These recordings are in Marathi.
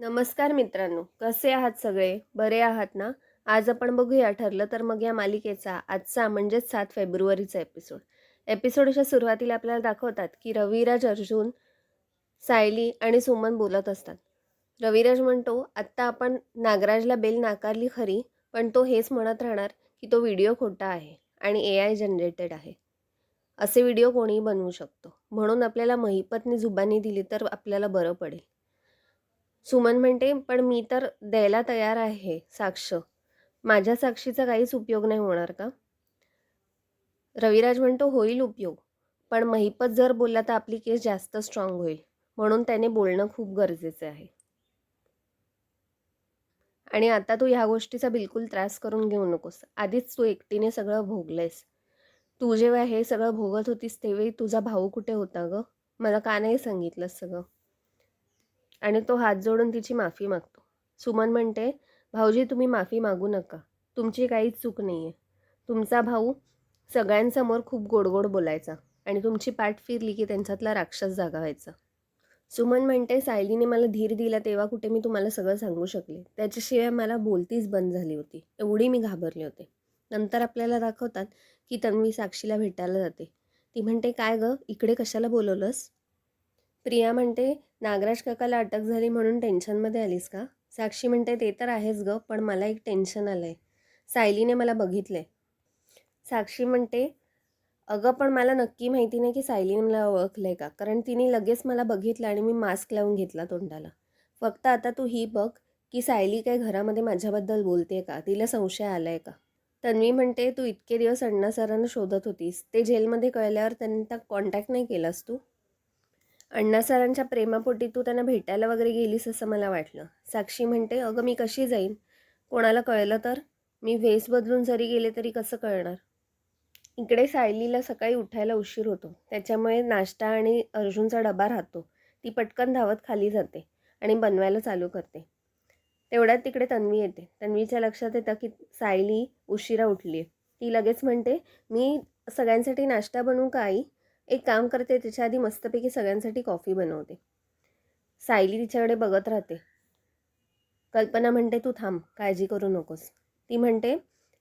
नमस्कार मित्रांनो कसे आहात सगळे? बरे आहात ना? आज आपण बघूया ठरलं तर मग या मालिकेचा आजचा म्हणजेच सात फेब्रुवारीचा एपिसोड एपिसोडच्या सुरुवातीला आपल्याला दाखवतात की रविराज अर्जुन सायली आणि सुमन बोलत असतात. रविराज म्हणतो आत्ता आपण नागराजला बेल नाकारली खरी पण तो हेच म्हणत राहणार की तो व्हिडिओ खोटा आहे आणि ए आय जनरेटेड आहे. असे व्हिडिओ कोणीही बनवू शकतो. म्हणून आपल्याला महिपतने जुबानी दिली तर आपल्याला बरं पडेल. सुमन म्हणते पण मी तर द्यायला तयार आहे साक्ष. माझ्या साक्षीचा काहीच उपयोग नाही होणार का? रविराज म्हणतो होईल उपयोग. पण महिपत जर बोलला तर आपली केस जास्त स्ट्रॉंग होईल. म्हणून त्याने बोलणं खूप गरजेचं आहे. आणि आता तू ह्या गोष्टीचा बिलकुल त्रास करून घेऊ नकोस. आधीच तू एकटीने सगळं भोगलंयस तू जेव्हा हे सगळं भोगत होतीस तेव्हाही तुझा भाऊ कुठे होता ग? मला का नाही सांगितलंस सगळं? आणि तो हात जोडून तिची माफी मागतो. सुमन म्हणते भाऊजी तुम्ही माफी मागू नका. तुमची काहीच चूक नाही आहे तुमचा भाऊ सगळ्यांसमोर खूप गोड गोड बोलायचा आणि तुमची पाठ फिरली की त्यांच्यातला राक्षस जागा व्हायचा. सुमन म्हणते सायलीने मला धीर दिला तेव्हा कुठे मी तुम्हाला सगळं सांगू शकले. त्याच्याशिवाय मला बोलतीच बंद झाली होती. एवढी मी घाबरले होते. नंतर आपल्याला दाखवतात की तन्वी साक्षीला भेटायला जाते. ती म्हणते काय गं? इकडे कशाला बोलवलंस? प्रिया म्हणते नागराज काकाला अटक झाली म्हणून टेन्शनमध्ये आलीस का? साक्षी म्हणते ते तर आहेच ग पण मला एक टेन्शन आलं आहे सायलीने मला बघितलं आहे साक्षी म्हणते अगं पण मला नक्की माहिती नाही की सायलीने मला ओळखलं आहे का? कारण तिने लगेच मला बघितलं आणि मी मास्क लावून घेतला तोंडाला. फक्त आता तू ही बघ की सायली काय घरामध्ये माझ्याबद्दल बोलते का? तिला संशय आला आहे का? तन्वी म्हणते तू इतके दिवस अण्णा सरांना शोधत होतीस. ते जेलमध्ये कळल्यावर त्यांना कॉन्टॅक्ट नाही केलास तू? अण्णा सरांच्या प्रेमापोटी तू त्यांना भेटायला वगैरे गेलीस असं मला वाटलं. साक्षी म्हणते अगं मी कशी जाईन? कोणाला कळलं तर? मी वेस बदलून जरी गेले तरी कसं कळणार? इकडे सायलीला सकाळी उठायला उशीर होतो. त्याच्यामुळे नाश्ता आणि अर्जुनचा डबा राहतो. ती पटकन धावत खाली जाते आणि बनवायला चालू करते. तेवढ्यात तिकडे तन्वी येते. तन्वीच्या लक्षात येतं की सायली उशिरा उठली आहे ती लगेच म्हणते मी सगळ्यांसाठी नाश्ता बनवू का आई? एक काम करते त्याच्या आधी मस्तपैकी सगळ्यांसाठी कॉफी बनवते. सायली तिच्याकडे बघत राहते. कल्पना म्हणते तू थांब काळजी करू नकोस. ती म्हणते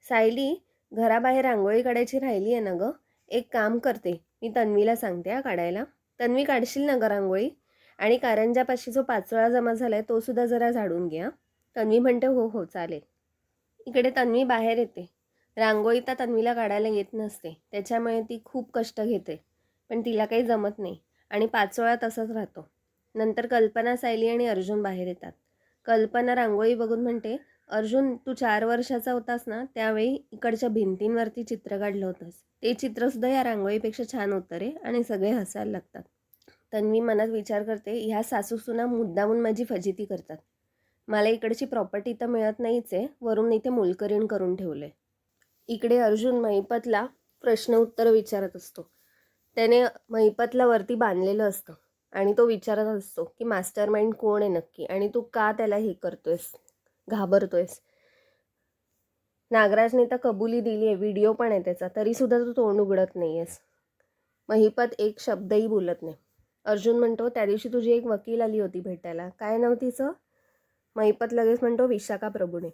सायली घराबाहेर रांगोळी काढायची राहिली आहे ना गं? एक काम करते मी तन्वीला सांगते हा काढायला. तन्वी काढशील ना गं रांगोळी? आणि कारंजापाशी जो पाचोळा जमा झाला आहे तो सुद्धा जरा झाडून घ्या तन्वी म्हणते हो हो चालेल. इकडे तन्वी बाहेर येते. रांगोळी तर तन्वीला काढायला येत नसते. त्याच्यामुळे ती खूप कष्ट घेते. पण तिला काही जमत नाही आणि पाचोळा तसाच राहतो. नंतर कल्पना सायली आणि अर्जुन बाहेर येतात. कल्पना रांगोळी बघून म्हणते अर्जुन तू चार वर्षाचा होतास ना त्यावेळी इकडच्या भिंतींवरती चित्र काढलं होतंस. ते चित्रसुद्धा या रांगोळीपेक्षा छान होतं रे आणि सगळे हसायला लागतात. तन्वी मनात विचार करते ह्या सासूसुना मुद्दामून माझी फजिती करतात. मला इकडची प्रॉपर्टी तर मिळत नाहीच आहे वरून इथे मुलकरीण करून ठेवले इकडे अर्जुन महिपतला प्रश्न उत्तर विचारत असतो. त्याने महिपतला वरती बांधलेलं असतं. आणि तो विचारत असतो की मास्टर माइंड कोण आहे नक्की? आणि तू का त्याला हे करतोयस? घाबरतोयस? नागराजने तर कबुली दिली आहे व्हिडिओ पण आहे त्याचा. तरीसुद्धा तू तोंड उघडत नाही आहेस महिपत एक शब्दही बोलत नाही. अर्जुन म्हणतो त्या दिवशी तुझी एक वकील आली होती भेटायला. काय नाव तिचं? महिपत लगेच म्हणतो विशाखा प्रभूने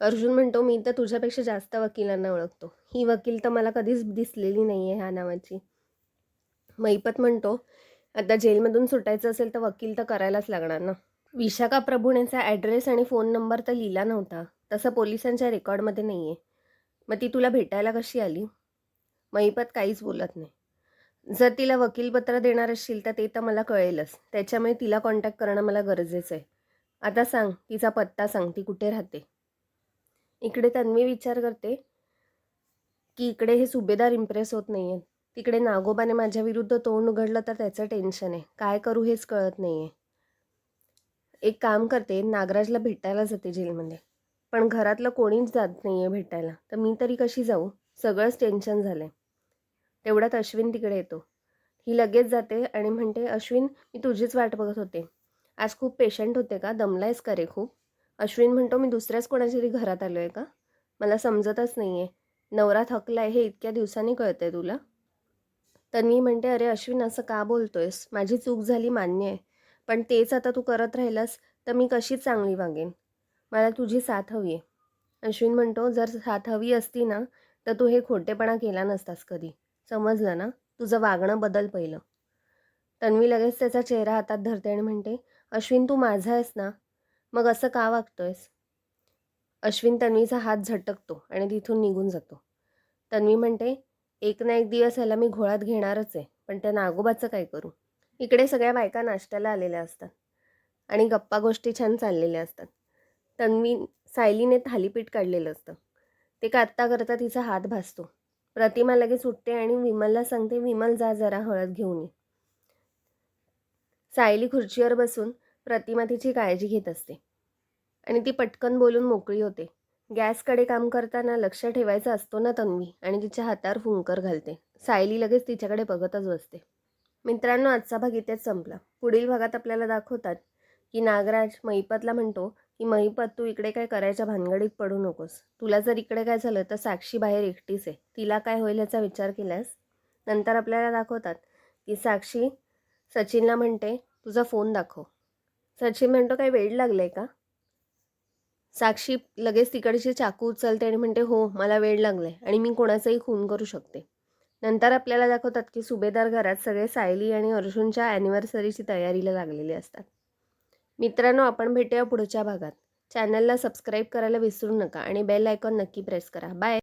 अर्जुन म्हणतो मी तर तुझ्यापेक्षा जास्त वकिलांना ओळखतो. ही वकील तर मला कधीच दिसलेली नाही आहे ह्या नावाची. महिपत म्हणतो. आता जेलमधून सुटायचं असेल तर वकील तर करायलाच लागणार ना. विशाखा प्रभुणेचा ॲड्रेस आणि फोन नंबर तर लिहिला नव्हता. तसं पोलिसांच्या रेकॉर्डमध्ये नाही आहे मग ती तुला भेटायला कशी आली? महिपत काहीच बोलत नाही. जर तिला वकीलपत्र देणार असशील तर ते तर मला कळेलच. त्याच्यामुळे तिला कॉन्टॅक्ट करणं मला गरजेचं आहे आता सांग तिचा पत्ता सांग ती कुठे राहते? इकडे तन्वी विचार करते की इकडे हे सुभेदार इम्प्रेस होत नाही आहेत तिकडे नागोबाने माझ्या विरुद्ध तोंड उघडलं तर त्याचं टेन्शन आहे. काय करू हेच कळत नाही आहे एक काम करते नागराजला भेटायला जाते जेलमध्ये. पण घरातलं कोणीच जात नाही आहे भेटायला. तर मी तरी कशी जाऊ? सगळंच टेन्शन झालं आहे तेवढ्यात अश्विन तिकडे येतो. ही लगेच जाते आणि म्हणते अश्विन मी तुझीच वाट बघत होते. आज खूप पेशंट होते का? दमलायस का रे खूप? अश्विन म्हणतो मी दुसऱ्याच कोणाच्या तरी घरात आलो आहे का? मला समजतच नाही आहे नवरा थकला आहे हे इतक्या दिवसांनी कळतंय तुला. तन्वी म्हणते अरे अश्विन असं का बोलतोयस? माझी चूक झाली मान्य आहे. पण तेच आता तू करत राहिलास तर मी कशी चांगली वागेन? मला तुझी साथ हवी आहे. अश्विन म्हणतो जर साथ हवी असती ना तर तू हे खोटेपणा केला नसतास कधी. समजलं ना? तुझं वागणं बदल पहिलं. तन्वी लगेच त्याचा चेहरा हातात धरते आणि म्हणते अश्विन तू माझा आहेस ना? मग असं का वागतोयस? अश्विन तन्वीचा हात झटकतो आणि तिथून निघून जातो. तन्वी म्हणते एक ना एक दिवस ह्याला मी घोळात घेणारच आहे पण त्या नागोबाचं काय करू? इकडे सगळ्या बायका नाश्त्याला आलेल्या असतात आणि गप्पा गोष्टी छान चाललेल्या असतात. तन्वी सायलीने थालीपीठ काढलेलं असतं. ते कात्ता करता तिचा हात भासतो. प्रतिमा लगेच उठते आणि विमलला सांगते विमल जा जरा हळद घेऊन ये. सायली खुर्चीवर बसून प्रतिमा तिची काळजी घेत असते. आणि ती पटकन बोलून मोकळी होते. गॅसकडे काम करताना लक्ष ठेवायचं असतो ना तन्वी आणि तिच्या हातावर फुंकर घालते. सायली लगेच तिच्याकडे बघतच बसते. मित्रांनो आजचा भाग इथेच संपला. पुढील भागात आपल्याला दाखवतात की नागराज महिपतला म्हणतो की महिपत तू इकडे काय करायच्या भानगडीत पडू नकोस. तुला जर इकडे काय झालं तर साक्षी बाहेर एकटीच आहे. तिला काय होईल याचा विचार केल्यास? नंतर आपल्याला दाखवतात की साक्षी सचिनला म्हणते तुझा फोन दाखव. सचिन म्हणतो काही वेळ लागलाय का? साक्षी लगेच तिकडची चाकू उचलते आणि म्हणते हो मला वेळ लागलाय आणि मी कोणाचाही खून करू शकते. नंतर आपल्याला दाखवतात की सुभेदार घरात सगळे सायली आणि अर्जुनच्या ॲनिव्हर्सरीची तयारीला लागलेली असतात. मित्रांनो आपण भेटूया पुढच्या भागात. चॅनलला सबस्क्राईब करायला विसरू नका आणि बेल आयकॉन नक्की प्रेस करा. बाय